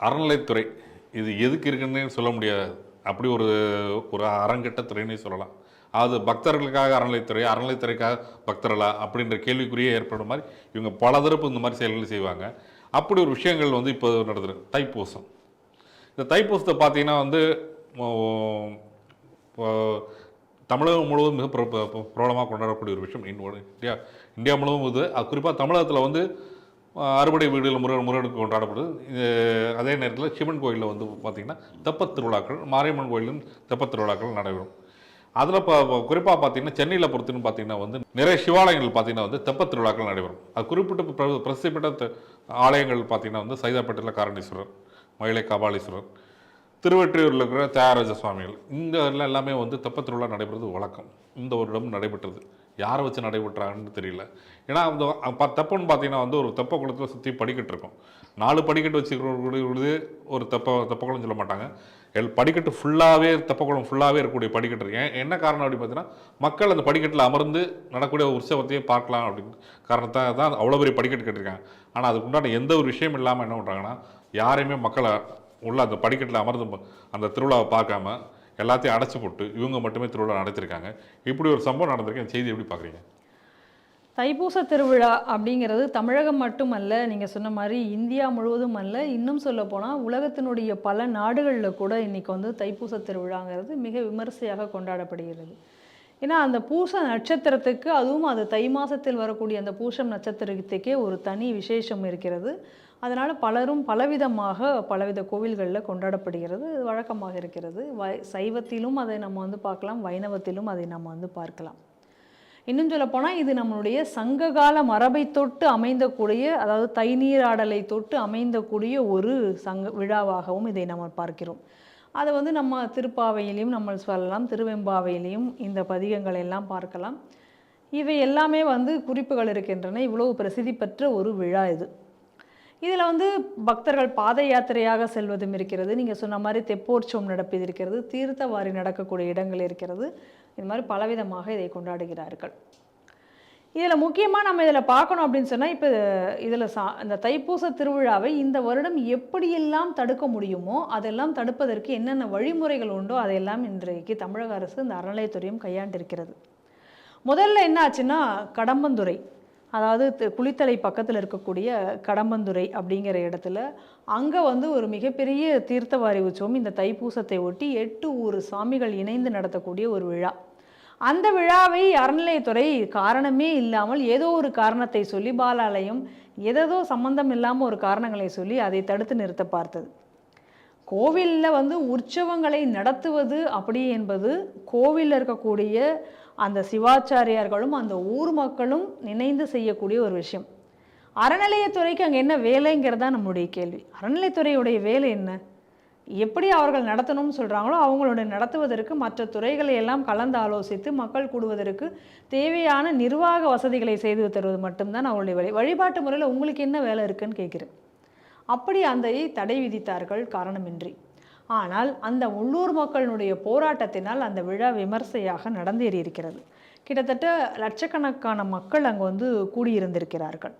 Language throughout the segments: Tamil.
அறநிலைத்துறை இது எதுக்கு இருக்குன்னு சொல்ல முடியாது. அப்படி ஒரு ஒரு அறங்கட்ட துறைனே சொல்லலாம். அது பக்தர்களுக்காக அறநிலைத்துறை அறநிலைத்துறைக்காக பக்தர்களா அப்படின்ற கேள்விக்குறியே ஏற்படும் மாதிரி இவங்க பல தரப்பு இந்த மாதிரி செயல்கள் செய்வாங்க. அப்படி ஒரு விஷயங்கள் வந்து இப்போ நடக்குது. தைப்பூசம். இந்த தைப்பூசத்தை பார்த்தீங்கன்னா வந்து தமிழகம் முழுவதும் மிக பிரபலமாக கொண்டாடக்கூடிய ஒரு விஷயம் இந்தியா இந்தியா முழுவதும் இது. அது குறிப்பாக தமிழகத்தில் வந்து அறுபடை வீடுகள் முருகன் முருகனுக்கு கொண்டாடப்படுது இது அதே நேரத்தில் சிவன் கோயிலில் வந்து பார்த்திங்கன்னா தெப்பத் திருவிழாக்கள் மாரியம்மன் கோயிலும் தெப்பத் திருவிழாக்கள் நடைபெறும். அதில் இப்போ குறிப்பாக பார்த்தீங்கன்னா சென்னையில் பொறுத்துன்னு பார்த்தீங்கன்னா வந்து நிறைய சிவாலயங்கள் பார்த்தீங்கன்னா வந்து தெப்பத் திருவிழாக்கள் நடைபெறும். அது குறிப்பிட்ட பிர- பிரசித்தி பெற்ற ஆலயங்கள் பார்த்தீங்கன்னா வந்து சைதாப்பேட்டையில் காரணீஸ்வரர் மயிலை கபாலீஸ்வரர் திருவெற்றியூரில் இருக்கிற தியாகராஜ சுவாமிகள். இந்த எல்லாம் எல்லாமே வந்து தெப்பத் திருவிழா நடைபெறுவது வழக்கம். இந்த வருடமும் நடைபெற்றது. யாரை வச்சு நடைபெற்றாங்கன்னு தெரியல. ஏன்னா அந்த ப- தெப்பம்னு பார்த்தீங்கன்னா வந்து ஒரு தெப்ப குளத்தில் சுற்றி படிக்கட்டு இருக்கும். நாலு படிக்கட்டு வச்சுக்கிறது ஒரு தெப்ப தெப்பக்குளம் சொல்ல மாட்டாங்க. எல் படிக்கட்டு ஃபுல்லாகவே தெப்பக்குளம் ஃபுல்லாகவே இருக்கக்கூடிய படிக்கட்டு இருக்கு. ஏன் என்ன காரணம் அப்படின்னு பார்த்தீங்கன்னா மக்கள் அந்த படிக்கட்டில் அமர்ந்து நடக்கூடிய உற்சவத்தையே பார்க்கலாம் அப்படின்னு காரணத்தை தான் அவ்வளோ பெரிய படிக்கட்டு கட்டிருக்காங்க. ஆனால் அதுக்குண்டான எந்த ஒரு விஷயம் இல்லாமல் என்ன பண்ணுறாங்கன்னா யாரையுமே மக்களை உள்ள அந்த படிக்கட்டில் அமர்ந்து அந்த திருவிழாவை பார்க்காம எல்லாத்தையும் அடைச்சி போட்டு இவங்க மட்டுமே திருவிழா நடத்திருக்காங்க இப்படி ஒரு சம்பவம் நடந்திருக்கு. இந்த செய்தி எப்படி பார்க்குறீங்க? தைப்பூச திருவிழா அப்படிங்கிறது தமிழகம் மட்டுமல்ல நீங்கள் சொன்ன மாதிரி இந்தியா முழுவதும் அல்ல இன்னும் சொல்ல போனால் உலகத்தினுடைய பல நாடுகளில் கூட இன்னைக்கு வந்து தைப்பூச திருவிழாங்கிறது மிக விமரிசையாக கொண்டாடப்படுகிறது. ஏன்னா அந்த பூச நட்சத்திரத்துக்கு அதுவும் அது தை மாதத்தில் வரக்கூடிய அந்த பூசம் நட்சத்திரத்துக்கே ஒரு தனி விசேஷம் இருக்கிறது. அதனால் பலரும் பலவிதமாக பலவித கோவில்களில் கொண்டாடப்படுகிறது இது வழக்கமாக இருக்கிறது. வை சைவத்திலும் அதை நம்ம வந்து பார்க்கலாம் வைணவத்திலும் அதை நம்ம வந்து பார்க்கலாம். இன்னும் சொல்ல போனால் இது நம்மளுடைய சங்ககால மரபை தொட்டு அமைந்தக்கூடிய அதாவது தை நீராடலை தொட்டு அமைந்தக்கூடிய ஒரு சங்க விழாவாகவும் இதை நம்ம பார்க்கிறோம். அதை வந்து நம்ம திருப்பாவையிலையும் நம்ம சொல்லலாம் திருவெம்பாவையிலையும் இந்த பதிகங்களை எல்லாம் பார்க்கலாம். இவை எல்லாமே வந்து குறிப்புகள் இருக்கின்றன. இவ்வளவு பிரசித்தி பெற்ற ஒரு விழா இது. இதில் வந்து பக்தர்கள் பாத யாத்திரையாக செல்வதும் இருக்கிறது. நீங்கள் சொன்ன மாதிரி தெப்போற்சவம் நடப்பது இருக்கிறது. தீர்த்தவாரி நடக்கக்கூடிய இடங்கள் இருக்கிறது. இது மாதிரி பலவிதமாக இதை கொண்டாடுகிறார்கள். இதில் முக்கியமாக நம்ம இதில் பார்க்கணும் அப்படின்னு சொன்னால் இப்போ இதில் சா இந்த தைப்பூச திருவிழாவை இந்த வருடம் எப்படியெல்லாம் தடுக்க முடியுமோ அதெல்லாம் தடுப்பதற்கு என்னென்ன வழிமுறைகள் உண்டோ அதையெல்லாம் இன்றைக்கு தமிழக அரசு இந்த அறநிலையத்துறையும் கையாண்டிருக்கிறது. முதல்ல என்ன ஆச்சுன்னா கடம்பந்துறை. அதாவது குளித்தலை பக்கத்தில் இருக்கக்கூடிய கடம்பந்துறை அப்படிங்கிற இடத்துல அங்கே வந்து ஒரு மிகப்பெரிய தீர்த்தவாரி உற்சவம் இந்த தைப்பூசத்தை ஒட்டி எட்டு ஊர் சாமிகள் இணைந்து நடத்தக்கூடிய ஒரு விழா. அந்த விழாவை அறநிலையத்துறை காரணமே இல்லாமல் ஏதோ ஒரு காரணத்தை சொல்லி பாலாலயம் ஏதேதோ சம்பந்தம் இல்லாமல் ஒரு காரணங்களை சொல்லி அதை தடுத்து நிறுத்த பார்த்தது. கோவிலில் வந்து உற்சவங்களை நடத்துவது அப்படி என்பது கோவிலில் இருக்கக்கூடிய அந்த சிவாச்சாரியார்களும் அந்த ஊர் மக்களும் நினைந்து செய்யக்கூடிய ஒரு விஷயம். அறநிலையத்துறைக்கு அங்கே என்ன வேலைங்கிறது தான் நம்முடைய கேள்வி. அறநிலையத்துறையுடைய வேலை என்ன? எப்படி அவர்கள் நடத்தணும்னு சொல்கிறாங்களோ அவங்களுடைய நடத்துவதற்கு மற்ற துறைகளை எல்லாம் கலந்து ஆலோசித்து மக்கள் கூடுவதற்கு தேவையான நிர்வாக வசதிகளை செய்து தருவது மட்டும்தான் அவங்களுடைய வேலை. வழிபாட்டு முறையில் உங்களுக்கு என்ன வேலை இருக்குன்னு கேட்குறேன். அப்படி அந்த தடை விதித்தார்கள் காரணமின்றி. ஆனால் அந்த உள்ளூர் மக்களினுடைய போராட்டத்தினால் அந்த விழா விமர்சையாக நடந்தேறியிருக்கிறது. கிட்டத்தட்ட லட்சக்கணக்கான மக்கள் அங்கே வந்து கூடியிருந்திருக்கிறார்கள்.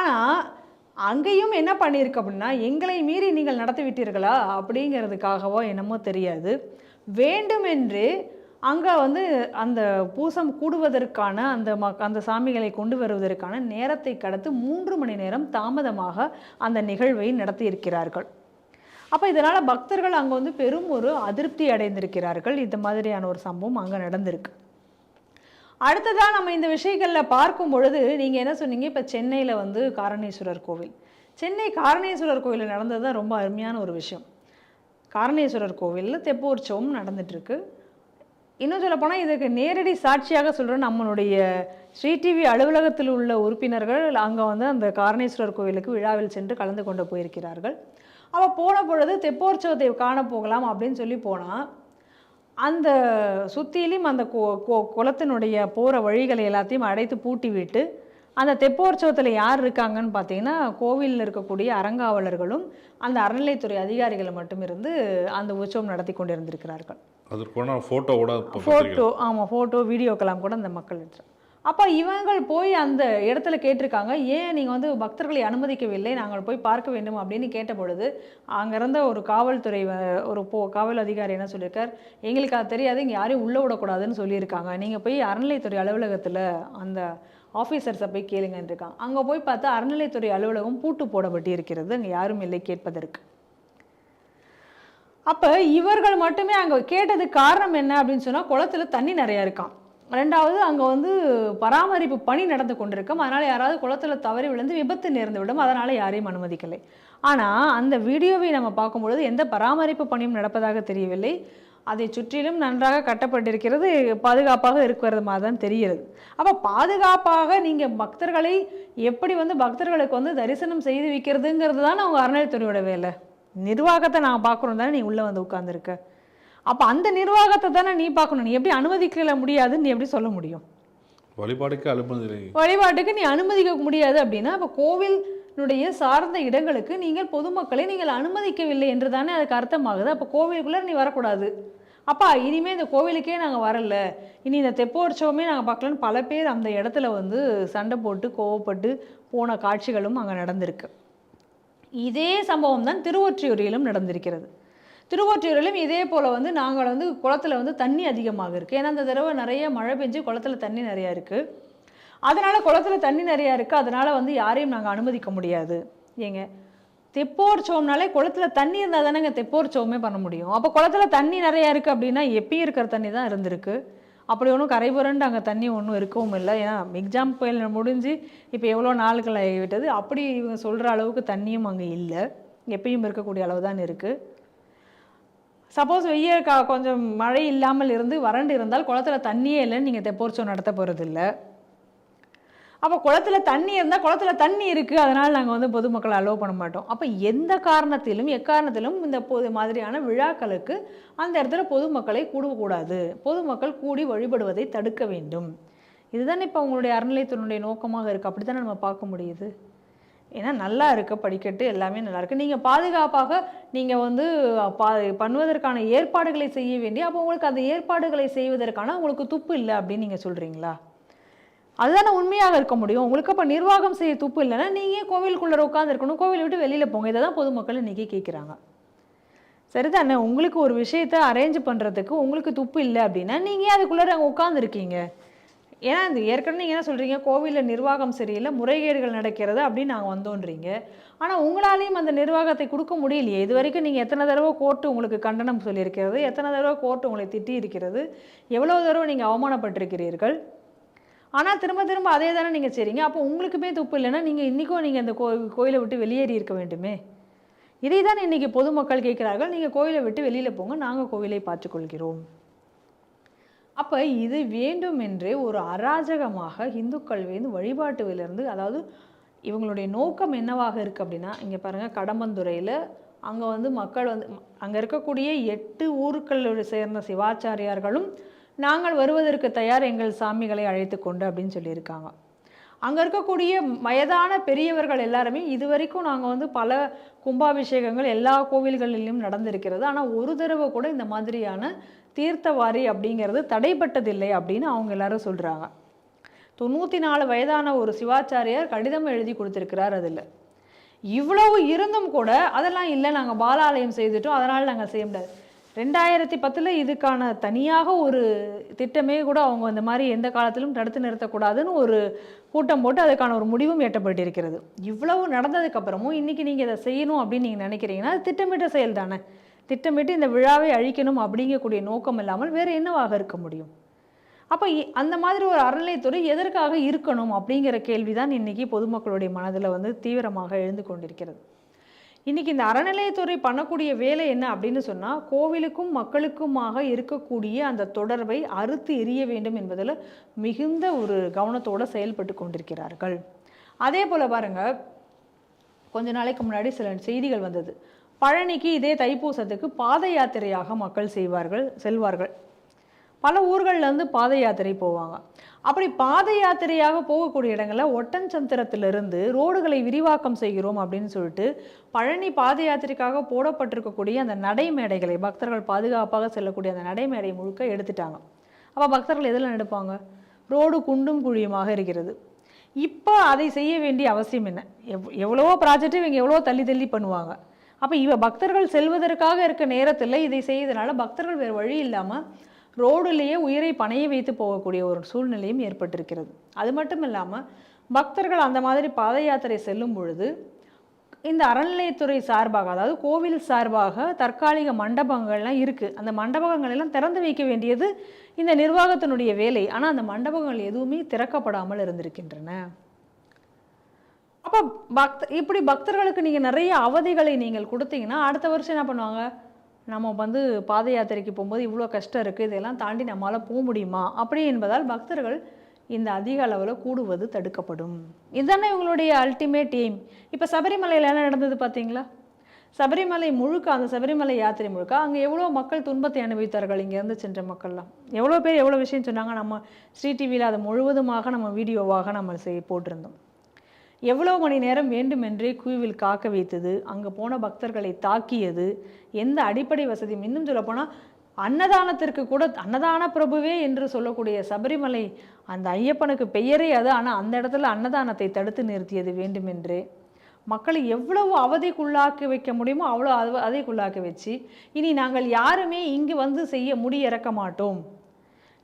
ஆனால் அங்கேயும் என்ன பண்ணியிருக்கு அப்படின்னா எங்களை மீறி நீங்கள் நடத்திவிட்டீர்களா அப்படிங்கிறதுக்காகவோ என்னமோ தெரியாது. வேண்டுமென்றே அங்கே வந்து அந்த பூசம் கூடுவதற்கான அந்த மக் அந்த சாமிகளை கொண்டு வருவதற்கான நேரத்தை கடத்து மூன்று மணி நேரம் தாமதமாக அந்த நிகழ்வை நடத்தியிருக்கிறார்கள். அப்போ இதனால் பக்தர்கள் அங்கே வந்து பெரும் ஒரு அதிருப்தி அடைந்திருக்கிறார்கள். இந்த மாதிரியான ஒரு சம்பவம் அங்கே நடந்திருக்கு. அடுத்ததாக நம்ம இந்த விஷயங்களில் பார்க்கும் பொழுது நீங்கள் என்ன சொன்னீங்க? இப்போ சென்னையில் வந்து காரணேஸ்வரர் கோவில். சென்னை காரணேஸ்வரர் கோவிலில் நடந்தது தான் ரொம்ப அருமையான ஒரு விஷயம். காரணேஸ்வரர் கோவிலில் தெப்போற்சவம் நடந்துட்டுருக்கு. இன்னும் சொல்லப்போனால் இதுக்கு நேரடி சாட்சியாக சொல்கிற நம்மளுடைய ஸ்ரீ டிவி அலுவலகத்தில் உள்ள உறுப்பினர்கள் அங்கே வந்து அந்த காரணேஸ்வரர் கோவிலுக்கு விழாவில் சென்று கலந்து கொண்டு போயிருக்கிறார்கள். அவள் போன பொழுது தெப்போற்சவத்தை காண போகலாம் அப்படின்னு சொல்லி போனால் அந்த சுற்றிலும் அந்த குளத்தினுடைய போகிற வழிகளை எல்லாத்தையும் அடைத்து பூட்டி விட்டு அந்த தெப்போற்சவத்தில் யார் இருக்காங்கன்னு பார்த்தீங்கன்னா கோவிலில் இருக்கக்கூடிய அறங்காவலர்களும் அந்த அறநிலைத்துறை அதிகாரிகள் மட்டும் இருந்து அந்த உற்சவம் நடத்தி கொண்டிருந்திருக்கிறார்கள். அதற்கான ஃபோட்டோவோட ஃபோட்டோ ஆமாம் ஃபோட்டோ வீடியோக்கெல்லாம் கூட அந்த மக்கள் எடுத்துரு அப்போ இவங்கள் போய் அந்த இடத்துல கேட்டிருக்காங்க. ஏன் நீங்கள் வந்து பக்தர்களை அனுமதிக்கவில்லை? நாங்கள் போய் பார்க்க வேண்டும் அப்படின்னு கேட்ட பொழுது அங்கே இருந்த ஒரு காவல்துறை ஒரு போ காவல் அதிகாரி என்ன சொல்லியிருக்கார்? எங்களுக்கு அது தெரியாது இங்கே யாரையும் உள்ளே விடக்கூடாதுன்னு சொல்லியிருக்காங்க. நீங்கள் போய் அறநிலைத்துறை அலுவலகத்தில் அந்த ஆஃபீஸர்ஸை போய் கேளுங்கன்னு இருக்காங்க. அங்கே போய் பார்த்தா அறநிலைத்துறை அலுவலகம் பூட்டு போடப்பட்டு இருக்கிறது அங்கே யாரும் இல்லை கேட்பதற்கு. அப்போ இவர்கள் மட்டுமே அங்கே கேட்டதுக்கு காரணம் என்ன அப்படின்னு சொன்னால் குளத்துல தண்ணி நிறையா இருக்கான் ரெண்டாவது அங்கே வந்து பராமரிப்பு பணி நடந்து கொண்டிருக்கும். அதனால் யாராவது குளத்தில் தவறி விழுந்து விபத்து நேர்ந்து விடும். அதனால் யாரையும் அனுமதிக்கலை. ஆனால் அந்த வீடியோவை நம்ம பார்க்கும்பொழுது எந்த பராமரிப்பு பணியும் நடப்பதாக தெரியவில்லை. அதை சுற்றிலும் நன்றாக கட்டப்பட்டிருக்கிறது. பாதுகாப்பாக இருக்கிறது மாதிரி தான் தெரிகிறது. அப்போ பாதுகாப்பாக நீங்கள் பக்தர்களை எப்படி வந்து பக்தர்களுக்கு வந்து தரிசனம் செய்து வைக்கிறதுங்கிறது தான் அவங்க அறநிலைத்துறையோட வேலை. நிர்வாகத்தை நான் பார்க்குறோம் தானே நீ உள்ளே வந்து உட்காந்துருக்க அப்போ அந்த நிர்வாகத்தை தானே நீ பார்க்கணும். நீ எப்படி அனுமதிக்கல முடியாதுன்னு நீ எப்படி சொல்ல முடியும்? வழிபாடுக்கு அனுமதி. வழிபாட்டுக்கு நீ அனுமதிக்க முடியாது அப்படின்னா அப்போ கோவிலினுடைய சார்ந்த இடங்களுக்கு நீங்கள் பொதுமக்களை நீங்கள் அனுமதிக்கவில்லை என்று தானே அதுக்கு அர்த்தமாகுது. அப்போ கோவிலுக்குள்ளே நீ வரக்கூடாது. அப்பா இனிமேல் இந்த கோவிலுக்கே நாங்கள் வரல. இனி இந்த தெப்போற்சவமே நாங்கள் பார்க்கலன்னு பல பேர் அந்த இடத்துல வந்து சண்டை போட்டு கோவப்பட்டு போன காட்சிகளும் அங்கே நடந்திருக்கு. இதே சம்பவம் தான் திருவொற்றியூரிலும் நடந்திருக்கிறது. திருவொற்றியூரிலும் இதே போல் வந்து நாங்கள் வந்து குளத்துல வந்து தண்ணி அதிகமாக இருக்குது ஏன்னா அந்த தடவை நிறைய மழை பெஞ்சு குளத்துல தண்ணி நிறையா இருக்குது அதனால் குளத்துல தண்ணி நிறையா இருக்குது அதனால் வந்து யாரையும் நாங்கள் அனுமதிக்க முடியாது. ஏங்க? தெப்போர் சோம்னாலே குளத்துல தண்ணி இருந்தால் தானேங்க தெப்போர் சோமே பண்ண முடியும். அப்போ குளத்துல தண்ணி நிறையா இருக்குது அப்படின்னா எப்பயும் இருக்கிற தண்ணி தான் இருந்திருக்கு. அப்படி ஒன்றும் கரை புரண்டு அங்கே தண்ணி ஒன்றும் இருக்கவும் இல்லை. ஏன்னா எக்ஸாம் புயல் முடிஞ்சு இப்போ எவ்வளோ நாளுக்கள் ஆகிவிட்டது? அப்படி இவங்க சொல்கிற அளவுக்கு தண்ணியும் அங்கே இல்லை. எப்பயும் இருக்கக்கூடிய அளவு தான் இருக்குது சப்போஸ் வெய்ய கா கொஞ்சம் மழை இல்லாமல் இருந்து வறண்டு இருந்தால் குளத்துல தண்ணியே இல்லைன்னு நீங்கள் தெப்போற்சவம் நடத்த போகிறதில்ல அப்போ குளத்துல தண்ணி இருந்தால் குளத்துல தண்ணி இருக்குது அதனால் நாங்கள் வந்து பொதுமக்களை அலோவ் பண்ண மாட்டோம். அப்போ எந்த காரணத்திலும் எக்காரணத்திலும் இந்த பொது மாதிரியான விழாக்களுக்கு அந்த இடத்துல பொதுமக்களை கூடக்கூடாது. பொதுமக்கள் கூடி வழிபடுவதை தடுக்க வேண்டும். இதுதானே இப்போ உங்களுடைய அறநிலையத்தினுடைய நோக்கமாக இருக்குது அப்படி தானே நம்ம பார்க்க முடியுது? ஏன்னா நல்லா இருக்க படிக்கட்டு எல்லாமே நல்லாயிருக்கு நீங்கள் பாதுகாப்பாக நீங்கள் வந்து பா பண்ணுவதற்கான ஏற்பாடுகளை செய்ய வேண்டிய அப்போ உங்களுக்கு அந்த ஏற்பாடுகளை செய்வதற்கான உங்களுக்கு துப்பு இல்லை அப்படின்னு நீங்கள் சொல்கிறீங்களா அதுதானே உண்மையாக இருக்க முடியும். உங்களுக்கு அப்போ நிர்வாகம் செய்ய துப்பு இல்லைன்னா நீங்கள் கோவிலுக்குள்ளே உட்காந்துருக்கணும் கோவிலை விட்டு வெளியில் போங்க. இதை தான் பொதுமக்கள் இன்றைக்கி கேட்குறாங்க சரிதானே? உங்களுக்கு ஒரு விஷயத்தை அரேஞ்ச் பண்ணுறதுக்கு உங்களுக்கு துப்பு இல்லை அப்படின்னா நீங்கள் ஏன் அதுக்குள்ளே அங்கே உட்காந்துருக்கீங்க ஏன்னா இந்த ஏற்கனவே நீங்கள் என்ன சொல்கிறீங்க கோவிலில் நிர்வாகம் சரியில்லை முறைகேடுகள் நடக்கிறது அப்படின்னு நாங்கள் வந்தோன்றீங்க. ஆனால் உங்களாலேயும் அந்த நிர்வாகத்தை கொடுக்க முடியலையே. இது வரைக்கும் நீங்கள் எத்தனை தடவை கோர்ட்டு உங்களுக்கு கண்டனம் சொல்லியிருக்கிறது எத்தனை தடவை கோர்ட்டு உங்களை திட்டி இருக்கிறது எவ்வளோ தடவை நீங்கள் அவமானப்பட்டிருக்கிறீர்கள்? ஆனால் திரும்ப திரும்ப அதே தானே நீங்கள் செய்றீங்க. அப்போ உங்களுக்குமே துப்பு இல்லைன்னா நீங்கள் இன்றைக்கும் நீங்கள் அந்த கோ கோயிலை விட்டு வெளியேறி இருக்க வேண்டுமே? இதை தான் இன்றைக்கி பொதுமக்கள் கேட்குறார்கள். நீங்கள் கோயிலை விட்டு வெளியில் போங்க நாங்கள் கோவிலை பார்த்துக்கொள்கிறோம். அப்போ இது வேண்டுமென்றே ஒரு அராஜகமாக இந்துக்கள் வந்து வழிபாட்டுவிலிருந்து அதாவது இவங்களுடைய நோக்கம் என்னவாக இருக்குது அப்படின்னா இங்கே பாருங்கள் கடம்பந்துறையில் அங்கே வந்து மக்கள் வந்து அங்கே இருக்கக்கூடிய எட்டு ஊருக்கள் சேர்ந்த சிவாச்சாரியார்களும் நாங்கள் வருவதற்கு தயார் எங்கள் சாமிகளை அழைத்து கொண்டு அப்படின்னு சொல்லியிருக்காங்க. அங்கே இருக்கக்கூடிய வயதான பெரியவர்கள் எல்லாருமே இது வரைக்கும் நாங்கள் வந்து பல கும்பாபிஷேகங்கள் எல்லா கோவில்களிலும் நடந்திருக்கிறது. ஆனால் ஒரு தடவை கூட இந்த மாதிரியான தீர்த்தவாரி அப்படிங்கிறது தடைப்பட்டதில்லை அப்படின்னு அவங்க எல்லாரும் சொல்கிறாங்க தொண்ணூற்றி நாலு வயதான ஒரு சிவாச்சாரியார் கடிதம் எழுதி கொடுத்துருக்கிறார் அதில். இவ்வளவு இருந்தும் கூட அதெல்லாம் இல்லை நாங்கள் பாலாலயம் செய்துட்டோம் அதனால் நாங்கள் செய்ய முடியாது. ரெண்டாயிரத்தி பத்தில் இதுக்கான தனியாக ஒரு திட்டமே கூட அவங்க இந்த மாதிரி எந்த காலத்திலும் தடுத்து நிறுத்தக்கூடாதுன்னு ஒரு கூட்டம் போட்டு அதுக்கான ஒரு முடிவும் எட்டப்பட்டிருக்கிறது. இவ்வளவு நடந்ததுக்கப்புறமும் இன்றைக்கி நீங்கள் இதை செய்யணும் அப்படின்னு நீங்கள் நினைக்கிறீங்கன்னா அது திட்டமிட்ட செயல் தானே. திட்டமிட்டு இந்த விழாவை அழிக்கணும் அப்படிங்கக்கூடிய நோக்கம் இல்லாமல் வேறு என்னவாக இருக்க முடியும்? அப்போ இ- அந்த மாதிரி ஒரு அறநிலைத்துறை எதற்காக இருக்கணும் அப்படிங்கிற கேள்விதான் இன்னைக்கு பொதுமக்களுடைய மனதில் வந்து தீவிரமாக எழுந்து கொண்டிருக்கிறது. இன்றைக்கி இந்த அறநிலையத்துறை பண்ணக்கூடிய வேலை என்ன அப்படின்னு சொன்னால் கோவிலுக்கும் மக்களுக்குமாக இருக்கக்கூடிய அந்த தொடர்பை அறுத்து எரிய வேண்டும் என்பதில் மிகுந்த ஒரு கவனத்தோடு செயல்பட்டு கொண்டிருக்கிறார்கள். அதே போல் பாருங்க கொஞ்ச நாளைக்கு முன்னாடி சில செய்திகள் வந்தது. பழனிக்கு இதே தைப்பூசத்துக்கு பாத யாத்திரையாக மக்கள் செய்வார்கள் செல்வார்கள். பல ஊர்கள்லேருந்து பாத யாத்திரை போவாங்க. அப்படி பாத யாத்திரையாக போகக்கூடிய இடங்களில் ஒட்டன்சந்திரத்திலிருந்து ரோடுகளை விரிவாக்கம் செய்கிறோம் அப்படின்னு சொல்லிட்டு பழனி பாத யாத்திரைக்காக போடப்பட்டிருக்கக்கூடிய அந்த நடைமேடைகளை பக்தர்கள் பாதுகாப்பாக செல்லக்கூடிய அந்த நடைமேடை முழுக்க எடுத்துட்டாங்க. அப்போ பக்தர்கள் எதில் நடப்பாங்க ரோடு குண்டும் குழியுமாக இருக்கிறது. இப்போ அதை செய்ய வேண்டிய அவசியம் என்ன? எவ் எவ்வளவோ ப்ராஜெக்ட்டு இவங்க எவ்வளோ தள்ளி தள்ளி பண்ணுவாங்க. அப்போ இவ பக்தர்கள் செல்வதற்காக இருக்க நேரத்தில் இதை செய்யறதுனால பக்தர்கள் வேறு வழி இல்லாமல் ரோடுலேயே உயிரை பணைய வைத்து போகக்கூடிய ஒரு சூழ்நிலையும் ஏற்பட்டிருக்கிறது. அது மட்டும் இல்லாமல் பக்தர்கள் அந்த மாதிரி பாத யாத்திரை செல்லும் பொழுது இந்த அறநிலையத்துறை சார்பாக அதாவது கோவில் சார்பாக தற்காலிக மண்டபங்கள்லாம் இருக்குது அந்த மண்டபங்களெல்லாம் திறந்து வைக்க வேண்டியது இந்த நிர்வாகத்தினுடைய வேலை. ஆனால் அந்த மண்டபங்கள் எதுவுமே திறக்கப்படாமல் இருந்திருக்கின்றன. அப்போ பக்த இப்படி பக்தர்களுக்கு நீங்கள் நிறைய அவதிகளை நீங்கள் கொடுத்தீங்கன்னா அடுத்த வருஷம் என்ன பண்ணுவாங்க? நம்ம வந்து பாத யாத்திரைக்கு போகும்போது இவ்வளோ கஷ்டம் இருக்குது இதெல்லாம் தாண்டி நம்மளால் போக முடியுமா? அப்படி என்பதால் பக்தர்கள் இந்த அதிக அளவில் கூடுவது தடுக்கப்படும். இதுதானே இவங்களுடைய அல்டிமேட் எய்ம் இப்போ சபரிமலையில் என்ன நடந்தது பார்த்தீங்களா சபரிமலை முழுக்க அந்த சபரிமலை யாத்திரை முழுக்க அங்கே எவ்வளோ மக்கள் துன்பத்தை அனுபவித்தார்கள் இங்கேருந்து சென்ற மக்கள்லாம்? எவ்வளோ பேர் எவ்வளோ விஷயம் சொன்னாங்க நம்ம ஸ்ரீ டிவியில் அதை முழுவதுமாக நம்ம வீடியோவாக நம்ம செய் போட்டிருந்தோம். எவ்வளோ மணி நேரம் வேண்டுமென்றே குயுவில் காக்க வைத்தது அங்கே போன பக்தர்களை தாக்கியது எந்த அடிப்படை வசதியும் இன்னும் சொல்லப்போனால் அன்னதானத்திற்கு கூட அன்னதான பிரபுவே என்று சொல்லக்கூடிய சபரிமலை அந்த ஐயப்பனுக்கு பெயரே அது ஆனால் அந்த இடத்துல அன்னதானத்தை தடுத்து நிறுத்தியது வேண்டுமென்றே. மக்களை எவ்வளவு அவதிக்குள்ளாக்கி வைக்க முடியுமோ அவ்வளோ அவ அதைக்குள்ளாக்க வச்சு இனி நாங்கள் யாருமே இங்கு வந்து செய்ய முடி இறக்க மாட்டோம்.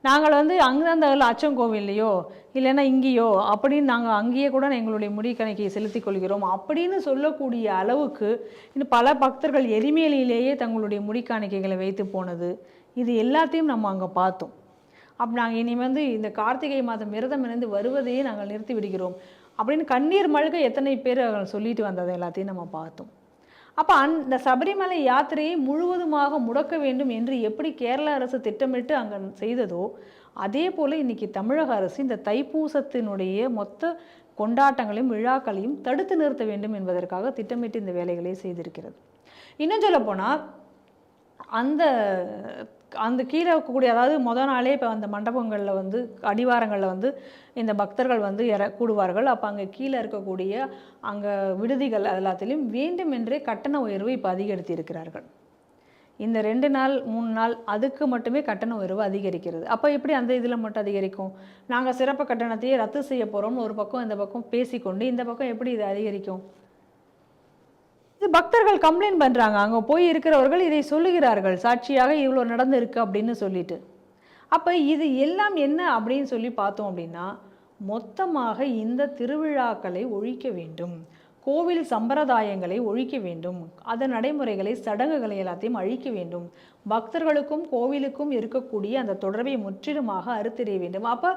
நாங்கள் வந்து அந்தந்த அச்சங்கோவில்லையோ இல்லைன்னா இங்கேயோ அப்படின்னு நாங்கள் அங்கேயே கூட எங்களுடைய முடி கணக்கை கொள்கிறோம். அப்படின்னு சொல்லக்கூடிய அளவுக்கு இன்னும் பல பக்தர்கள் எரிமேலியிலேயே தங்களுடைய முடி காணிக்கைகளை வைத்து போனது. இது எல்லாத்தையும் நம்ம அங்கே பார்த்தோம். அப்போ நாங்கள் இனி வந்து இந்த கார்த்திகை மாதம் விரதம் இணைந்து வருவதையே நாங்கள் நிறுத்தி விடுகிறோம். அப்படின்னு கண்ணீர் மழுக எத்தனை பேர் அவர்கள் சொல்லிட்டு வந்ததை எல்லாத்தையும் நம்ம பார்த்தோம். அப்போ அந்த சபரிமலை யாத்திரையை முழுவதுமாக முடக்க வேண்டும் என்று எப்படி கேரள அரசு திட்டமிட்டு அங்கே செய்ததோ அதே போல் இன்னைக்கு தமிழக அரசு இந்த தைப்பூசத்தினுடைய மொத்த கொண்டாட்டங்களையும் விழாக்களையும் தடுத்து நிறுத்த வேண்டும் என்பதற்காக திட்டமிட்டு இந்த வேலைகளை செய்திருக்கிறது. இன்னும் சொல்லப்போனால் அந்த அந்த கீழே இருக்கக்கூடிய அதாவது மொதல் நாளே இப்போ அந்த மண்டபங்களில் வந்து அடிவாரங்களில் வந்து இந்த பக்தர்கள் வந்து இற கூடுவார்கள். அப்போ அங்கே கீழே இருக்கக்கூடிய அங்கே விடுதிகள் எல்லாத்திலையும் வேண்டுமென்றே கட்டண உயர்வு இப்போ அதிகரித்து இருக்கிறார்கள் இந்த ரெண்டு நாள் மூணு நாள் அதுக்கு மட்டுமே கட்டண உயர்வு அதிகரிக்கிறது. அப்போ எப்படி அந்த இதில் மட்டும் அதிகரிக்கும்? நாங்கள் சிறப்பு கட்டணத்தையே ரத்து செய்ய போகிறோம்னு ஒரு பக்கம் இந்த பக்கம் பேசிக்கொண்டு இந்த பக்கம் எப்படி இது அதிகரிக்கும்? இது பக்தர்கள் கம்ப்ளைண்ட் பண்ணுறாங்க அங்கே போய் இருக்கிறவர்கள் இதை சொல்லுகிறார்கள். சாட்சியாக இவ்வளோ நடந்திருக்கு அப்படின்னு சொல்லிட்டு. அப்போ இது எல்லாம் என்ன அப்படின்னு சொல்லி பார்த்தோம் அப்படின்னா மொத்தமாக இந்த திருவிழாக்களை ஒழிக்க வேண்டும். கோவில் சம்பிரதாயங்களை ஒழிக்க வேண்டும். அதன் நடைமுறைகளை சடங்குகளை எல்லாத்தையும் அழிக்க வேண்டும். பக்தர்களுக்கும் கோவிலுக்கும் இருக்கக்கூடிய அந்த தொடர்பை முற்றிலுமாக அறுத்தெறிய வேண்டும். அப்போ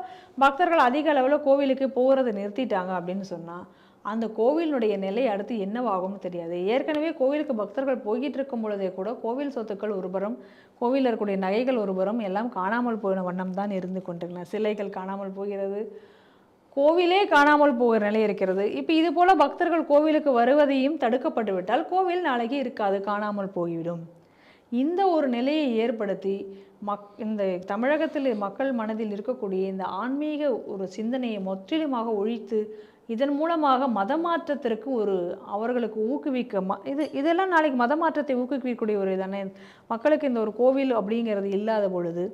பக்தர்கள் அதிக அளவில் கோவிலுக்கு போகிறத நிறுத்திட்டாங்க அப்படின்னு சொன்னால் அந்த கோவிலினுடைய நிலை அடுத்து என்னவாகும்னு தெரியாது. ஏற்கனவே கோவிலுக்கு பக்தர்கள் போய்கிட்டு இருக்கும் பொழுதே கூட கோவில் சொத்துக்கள் ஒருபுறம் கோவிலில் இருக்கக்கூடிய நகைகள் ஒருபுறம் எல்லாம் காணாமல் போயின வண்ணம் தான் இருந்து கொண்டிருக்கலாம் சிலைகள் காணாமல் போகிறது கோவிலே காணாமல் போகிற நிலை இருக்கிறது. இப்போ இது போல பக்தர்கள் கோவிலுக்கு வருவதையும் தடுக்கப்பட்டுவிட்டால் கோவில் நாளைக்கு இருக்காது காணாமல் போய்விடும். இந்த ஒரு நிலையை ஏற்படுத்தி மக் இந்த தமிழகத்தில் மக்கள் மனதில் இருக்கக்கூடிய இந்த ஆன்மீக ஒரு சிந்தனையை முற்றிலுமாக ஒழித்து இதன் மூலமாக மதமாற்றத்திற்கு ஒரு அவர்களுக்கு ஊக்குவிக்க ம இது இதெல்லாம் நாளைக்கு மதமாற்றத்தை ஊக்குவிக்கக்கூடிய ஒரு தானே மக்களுக்கு இந்த ஒரு கோவில் அப்படிங்கிறது இல்லாத பொழுது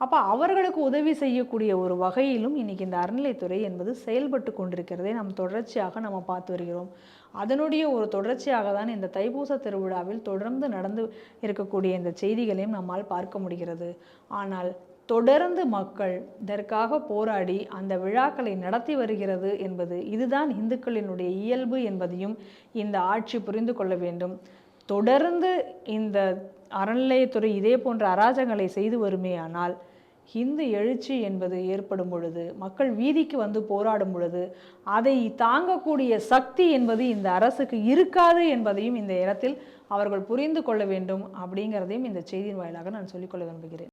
அப்போ அவர்களுக்கு உதவி செய்யக்கூடிய ஒரு வகையிலும் இன்னைக்கு இந்த அறநிலைத்துறை என்பது செயல்பட்டு கொண்டிருக்கிறதை நாம் தொடர்ச்சியாக நம்ம பார்த்து வருகிறோம். அதனுடைய ஒரு தொடர்ச்சியாக தான் இந்த தைப்பூச திருவிழாவில் தொடர்ந்து நடந்து இருக்கக்கூடிய இந்த செய்திகளையும் நம்மால் பார்க்க முடிகிறது. ஆனால் தொடர்ந்து மக்கள் இதற்காக போராடி அந்த விழாக்களை நடத்தி வருகிறது என்பது இதுதான் இந்துக்களினுடைய இயல்பு என்பதையும் இந்த ஆட்சி புரிந்து கொள்ள வேண்டும். தொடர்ந்து இந்த அறநிலையத்துறை இதே போன்ற அராஜகங்களை செய்து வருமேயானால் இந்து எழுச்சி என்பது ஏற்படும் பொழுது மக்கள் வீதிக்கு வந்து போராடும் பொழுது அதை தாங்கக்கூடிய சக்தி என்பது இந்த அரசுக்கு இருக்காது என்பதையும் இந்த இடத்தில் அவர்கள் புரிந்து கொள்ள வேண்டும் அப்படிங்கிறதையும் இந்த செய்தியின் வாயிலாக நான் சொல்லிக்கொள்ள விரும்புகிறேன்.